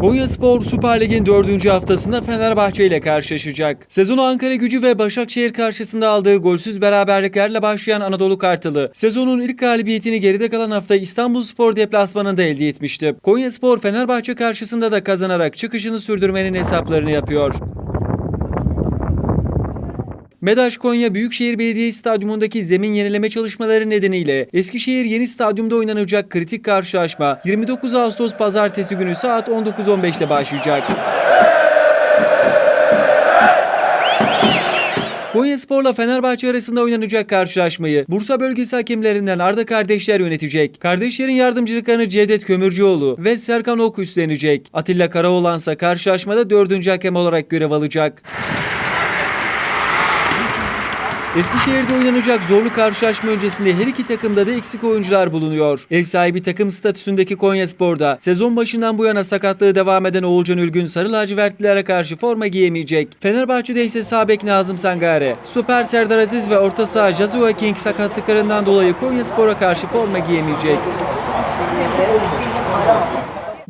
Konyaspor Süper Lig'in 4. haftasında Fenerbahçe ile karşılaşacak. Sezonu Ankara gücü ve Başakşehir karşısında aldığı golsüz beraberliklerle başlayan Anadolu Kartalı, sezonun ilk galibiyetini geride kalan hafta İstanbulspor deplasmanında elde etmişti. Konyaspor Fenerbahçe karşısında da kazanarak çıkışını sürdürmenin hesaplarını yapıyor. Medaş Konya Büyükşehir Belediye Stadyumundaki zemin yenileme çalışmaları nedeniyle Eskişehir Yeni Stadyumda oynanacak kritik karşılaşma 29 Ağustos Pazartesi günü saat 19.15'te başlayacak. Konyaspor'la Fenerbahçe arasında oynanacak karşılaşmayı Bursa bölgesi hakemlerinden Arda kardeşler yönetecek. Kardeşlerin yardımcılıklarını Cevdet Kömürcüoğlu ve Serkan Ok üstlenecek. Atilla Karaoğlan ise karşılaşmada dördüncü hakem olarak görev alacak. Eskişehir'de oynanacak zorlu karşılaşma öncesinde her iki takımda da eksik oyuncular bulunuyor. Ev sahibi takım statüsündeki Konyaspor'da sezon başından bu yana sakatlığı devam eden Oğulcan Ülgün sarı lacivertlilere karşı forma giyemeyecek. Fenerbahçe'de ise sağ bek Nazım Sangare, stoper Serdar Aziz ve orta saha Jazua King sakatlıklarından dolayı Konyaspor'a karşı forma giyemeyecek.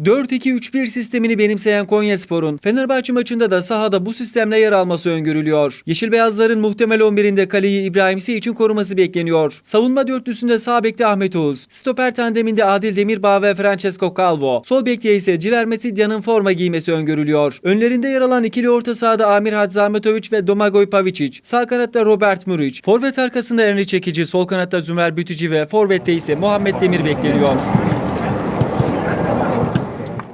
4-2-3-1 sistemini benimseyen Konyaspor'un Fenerbahçe maçında da sahada bu sistemle yer alması öngörülüyor. Yeşil Beyazların muhtemel 11'inde kaleyi İbrahim için koruması bekleniyor. Savunma dörtlüsünde sağ bekte Ahmet Oğuz, stoper tandeminde Adil Demirbağ ve Francesco Calvo, sol bekte ise Ciler Mesidya'nın forma giymesi öngörülüyor. Önlerinde yer alan ikili orta sahada Amir Hadzahmetovic ve Domagoj Pavicic, sağ kanatta Robert Muric, forvet arkasında Enri Çekici, sol kanatta Zümer Bütücü ve forvette ise Muhammed Demir bekleniyor.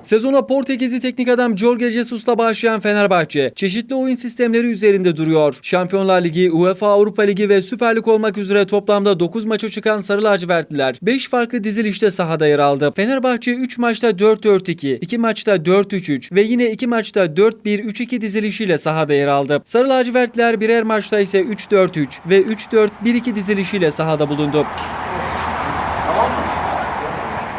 Sezona Portekizli teknik adam Jorge Jesus'la başlayan Fenerbahçe, çeşitli oyun sistemleri üzerinde duruyor. Şampiyonlar Ligi, UEFA Avrupa Ligi ve Süper Lig olmak üzere toplamda 9 maça çıkan Sarı Lacivertliler 5 farklı dizilişte sahada yer aldı. Fenerbahçe 3 maçta 4-4-2, 2 maçta 4-3-3 ve yine 2 maçta 4-1-3-2 dizilişiyle sahada yer aldı. Sarı Lacivertliler birer maçta ise 3-4-3 ve 3-4-1-2 dizilişiyle sahada bulundu.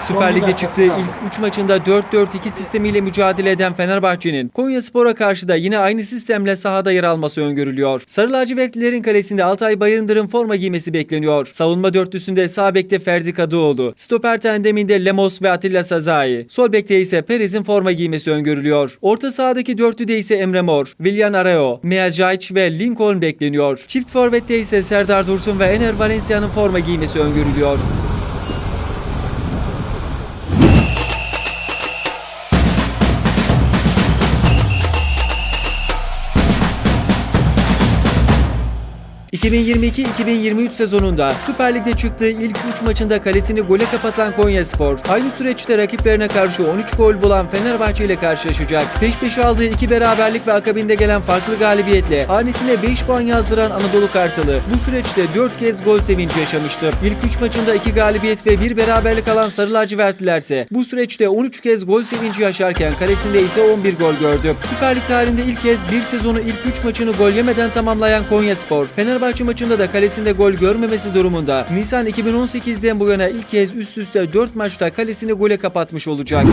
Süper Lig'de çıktığı ilk 3 maçında 4-4-2 sistemiyle mücadele eden Fenerbahçe'nin Konyaspor'a karşı da yine aynı sistemle sahada yer alması öngörülüyor. Sarı lacivertlilerin kalesinde Altay Bayındır'ın forma giymesi bekleniyor. Savunma dörtlüsünde sağ bekte Ferdi Kadıoğlu, stoper tandeminde Lemos ve Atilla Sazai, sol bekte ise Perez'in forma giymesi öngörülüyor. Orta sahadaki dörtlüde ise Emre Mor, Willian Arao, Meajayic ve Lincoln bekleniyor. Çift forvette ise Serdar Dursun ve Ener Valencia'nın forma giymesi öngörülüyor. ...2022-2023 sezonunda Süper Lig'de çıktığı ilk 3 maçında kalesini gole kapatan Konyaspor... ...aynı süreçte rakiplerine karşı 13 gol bulan Fenerbahçe ile karşılaşacak. Peş peşe aldığı iki beraberlik ve akabinde gelen farklı galibiyetle... ...hanesine 5 puan yazdıran Anadolu Kartalı... ...bu süreçte 4 kez gol sevinci yaşamıştı. İlk 3 maçında 2 galibiyet ve 1 beraberlik alan Sarı Lacivertlilerse... ...bu süreçte 13 kez gol sevinci yaşarken kalesinde ise 11 gol gördü. Süper Lig tarihinde ilk kez bir sezonu ilk 3 maçını gol yemeden tamamlayan Konyaspor... Fenerbahçe maçında da kalesinde gol görmemesi durumunda Nisan 2018'den bu yana ilk kez üst üste 4 maçta kalesini gole kapatmış olacak.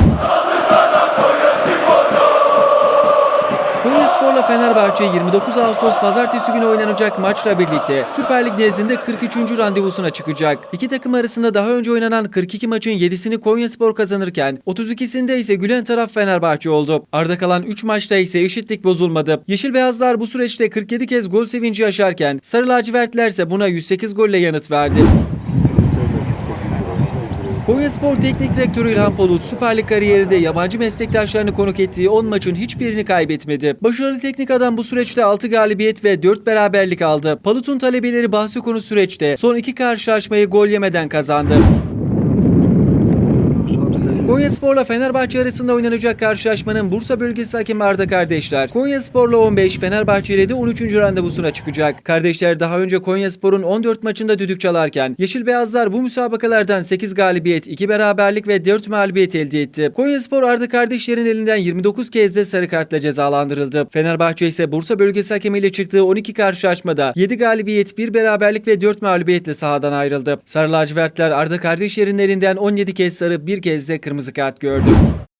Konyaspor'la Fenerbahçe 29 Ağustos pazartesi günü oynanacak maçla birlikte Süper Lig nezdinde 43. randevusuna çıkacak. İki takım arasında daha önce oynanan 42 maçın 7'sini Konyaspor kazanırken 32'sinde ise gülen taraf Fenerbahçe oldu. Arda kalan 3 maçta ise eşitlik bozulmadı. Yeşil Beyazlar bu süreçte 47 kez gol sevinci yaşarken Sarı Lacivertliler ise buna 108 golle yanıt verdi. Konyaspor Teknik Direktörü İlhan Polut Süper Lig kariyerinde yabancı meslektaşlarını konuk ettiği 10 maçın hiçbirini kaybetmedi. Başarılı teknik adam bu süreçte 6 galibiyet ve 4 beraberlik aldı. Palut'un talebeleri bahsi konu süreçte son iki karşılaşmayı gol yemeden kazandı. Konyaspor'la Fenerbahçe arasında oynanacak karşılaşmanın Bursa bölgesi hakemi Arda kardeşler. Konyaspor'la 15, Fenerbahçe ile de 13. randevusuna çıkacak. Kardeşler daha önce Konyaspor'un 14 maçında düdük çalarken Yeşil Beyazlar bu müsabakalardan 8 galibiyet, 2 beraberlik ve 4 mağlubiyet elde etti. Konyaspor Arda kardeşlerin elinden 29 kez de sarı kartla cezalandırıldı. Fenerbahçe ise Bursa bölgesi hakemiyle çıktığı 12 karşılaşmada 7 galibiyet, 1 beraberlik ve 4 mağlubiyetle sahadan ayrıldı. Sarı lacivertler Arda kardeşlerin elinden 17 kez sarı, 1 kez de kırmızı kart gördü.